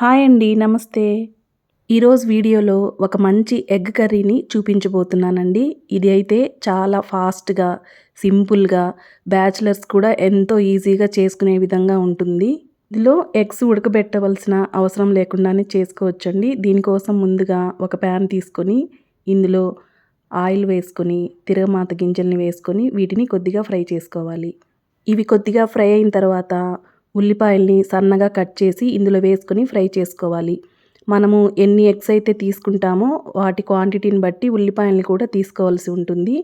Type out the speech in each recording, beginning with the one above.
Hi అండి నమస్తే. ఈరోజు వీడియోలో ఒక మంచి ఎగ్ కర్రీని చూపించబోతున్నానండి. ఇది అయితే చాలా ఫాస్ట్గా సింపుల్గా బ్యాచిలర్స్ కూడా ఎంతో ఈజీగా చేసుకునే విధంగా ఉంటుంది. ఇందులో ఎగ్స్ ఉడకబెట్టవలసిన అవసరం లేకుండానే చేసుకోవచ్చండి. దీనికోసం ముందుగా ఒక ప్యాన్ తీసుకొని ఇందులో ఆయిల్ వేసుకొని తిరగమాత గింజల్ని వేసుకొని వీటిని కొద్దిగా ఫ్రై చేసుకోవాలి. ఇవి కొద్దిగా ఫ్రై అయిన తర్వాత ఉల్లిపాయల్ని సన్నగా కట్ చేసి ఇందులో వేసుకొని ఫ్రై చేసుకోవాలి. మనము ఎన్ని ఎగ్స్ అయితే తీసుకుంటామో వాటి క్వాంటిటీని బట్టి ఉల్లిపాయల్ని కూడా తీసుకోవాల్సి ఉంటుంది.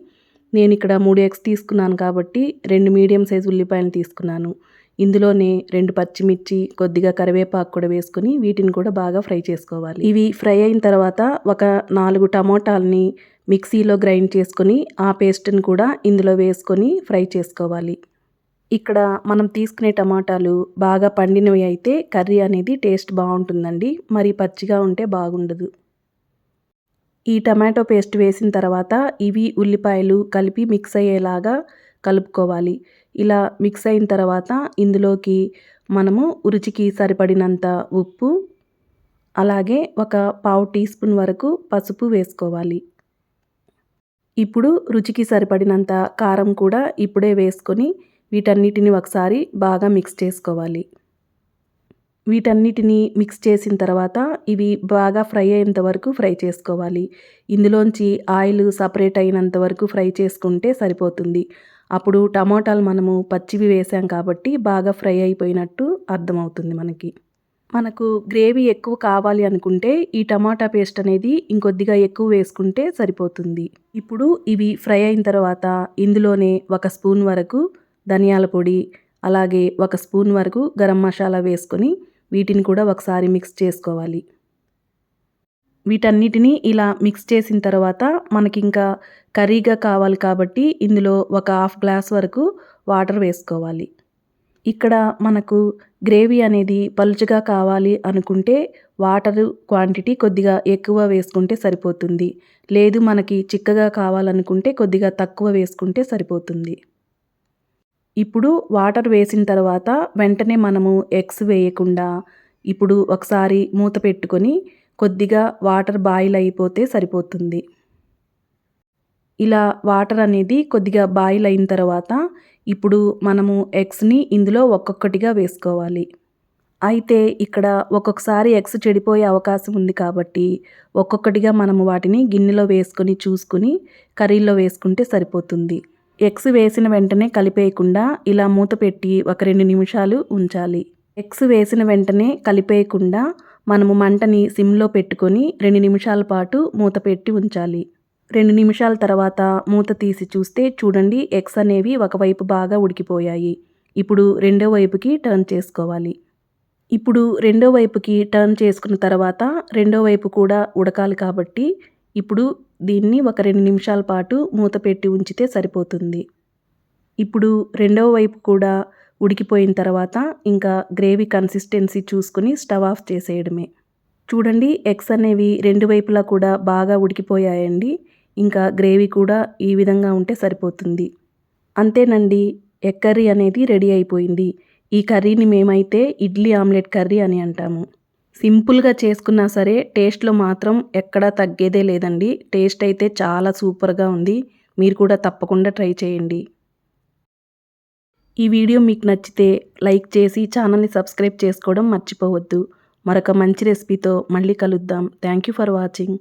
నేను ఇక్కడ మూడు ఎగ్స్ తీసుకున్నాను కాబట్టి రెండు మీడియం సైజ్ ఉల్లిపాయలు తీసుకున్నాను. ఇందులోనే రెండు పచ్చిమిర్చి కొద్దిగా కరివేపాకు కూడా వేసుకొని వీటిని కూడా బాగా ఫ్రై చేసుకోవాలి. ఇవి ఫ్రై అయిన తర్వాత ఒక నాలుగు టమోటాలని మిక్సీలో గ్రైండ్ చేసుకొని ఆ పేస్ట్ని కూడా ఇందులో వేసుకొని ఫ్రై చేసుకోవాలి. ఇక్కడ మనం తీసుకునే టమాటాలు బాగా పండినవి అయితే కర్రీ అనేది టేస్ట్ బాగుంటుందండి. మరి పచ్చిగా ఉంటే బాగుండదు. ఈ టమాటో పేస్ట్ వేసిన తర్వాత ఇవి ఉల్లిపాయలు కలిపి మిక్స్ అయ్యేలాగా కలుపుకోవాలి. ఇలా మిక్స్ అయిన తర్వాత ఇందులోకి మనము రుచికి సరిపడినంత ఉప్పు అలాగే ఒక పావు టీ స్పూన్ వరకు పసుపు వేసుకోవాలి. ఇప్పుడు రుచికి సరిపడినంత కారం కూడా ఇప్పుడే వేసుకొని వీటన్నిటిని ఒకసారి బాగా మిక్స్ చేసుకోవాలి. వీటన్నిటిని మిక్స్ చేసిన తర్వాత ఇవి బాగా ఫ్రై అయ్యేంత వరకు ఫ్రై చేసుకోవాలి. ఇందులోంచి ఆయిల్ సపరేట్ అయినంత వరకు ఫ్రై చేసుకుంటే సరిపోతుంది. అప్పుడు టమాటాలు మనము పచ్చివి వేసాం కాబట్టి బాగా ఫ్రై అయిపోయినట్టు అర్థమవుతుంది మనకి. మనకు గ్రేవీ ఎక్కువ కావాలి అనుకుంటే ఈ టమాటా పేస్ట్ అనేది ఇంకొద్దిగా ఎక్కువ వేసుకుంటే సరిపోతుంది. ఇప్పుడు ఇవి ఫ్రై అయిన తర్వాత ఇందులోనే ఒక స్పూన్ వరకు ధనియాల పొడి అలాగే ఒక స్పూన్ వరకు గరం మసాలా వేసుకొని వీటిని కూడా ఒకసారి మిక్స్ చేసుకోవాలి. వీటన్నిటిని ఇలా మిక్స్ చేసిన తర్వాత మనకి ఇంకా కర్రీగా కావాలి కాబట్టి ఇందులో ఒక హాఫ్ గ్లాస్ వరకు వాటర్ వేసుకోవాలి. ఇక్కడ మనకు గ్రేవీ అనేది పలుచగా కావాలి అనుకుంటే వాటర్ క్వాంటిటీ కొద్దిగా ఎక్కువ వేసుకుంటే సరిపోతుంది. లేదు మనకి చిక్కగా కావాలనుకుంటే కొద్దిగా తక్కువ వేసుకుంటే సరిపోతుంది. ఇప్పుడు వాటర్ వేసిన తర్వాత వెంటనే మనము ఎగ్స్ వేయకుండా ఇప్పుడు ఒకసారి మూత పెట్టుకొని కొద్దిగా వాటర్ బాయిల్ అయిపోతే సరిపోతుంది. ఇలా వాటర్ అనేది కొద్దిగా బాయిల్ అయిన తర్వాత ఇప్పుడు మనము ఎగ్స్ని ఇందులో ఒక్కొక్కటిగా వేసుకోవాలి. అయితే ఇక్కడ ఒక్కొక్కసారి ఎగ్స్ చెడిపోయే అవకాశం ఉంది కాబట్టి ఒక్కొక్కటిగా మనము వాటిని గిన్నెలో వేసుకొని చూసుకుని కర్రీలో వేసుకుంటే సరిపోతుంది. ఎగ్స్ వేసిన వెంటనే కలిపేయకుండా ఇలా మూత పెట్టి ఒక రెండు నిమిషాలు ఉంచాలి. ఎగ్స్ వేసిన వెంటనే కలిపేయకుండా మనము మంటని సిమ్లో పెట్టుకొని రెండు నిమిషాల పాటు మూత పెట్టి ఉంచాలి. రెండు నిమిషాల తర్వాత మూత తీసి చూస్తే చూడండి ఎగ్స్ అనేవి ఒకవైపు బాగా ఉడికిపోయాయి. ఇప్పుడు రెండో వైపుకి టర్న్ చేసుకోవాలి. ఇప్పుడు రెండో వైపుకి టర్న్ చేసుకున్న తర్వాత రెండో వైపు కూడా ఉడకాలి కాబట్టి ఇప్పుడు దీన్ని ఒక రెండు నిమిషాల పాటు మూత పెట్టి ఉంచితే సరిపోతుంది. ఇప్పుడు రెండవ వైపు కూడా ఉడికిపోయిన తర్వాత ఇంకా గ్రేవీ కన్సిస్టెన్సీ చూసుకుని స్టవ్ ఆఫ్ చేసేయడమే. చూడండి ఎగ్స్ అనేవి రెండు వైపులా కూడా బాగా ఉడికిపోయాయండి. ఇంకా గ్రేవీ కూడా ఈ విధంగా ఉంటే సరిపోతుంది. అంతేనండి ఎగ్ కర్రీ అనేది రెడీ అయిపోయింది. ఈ కర్రీని మేమైతే ఇడ్లీ ఆమ్లెట్ కర్రీ అని అంటాము. సింపుల్గా చేసుకున్నా సరే టేస్ట్లో మాత్రం ఎక్కడా తగ్గేదే లేదండి. టేస్ట్ అయితే చాలా సూపర్గా ఉంది. మీరు కూడా తప్పకుండా ట్రై చేయండి. ఈ వీడియో మీకు నచ్చితే లైక్ చేసి ఛానల్ని సబ్స్క్రైబ్ చేసుకోవడం మర్చిపోవద్దు. మరొక మంచి రెసిపీతో మళ్ళీ కలుద్దాం. Thank you for watching.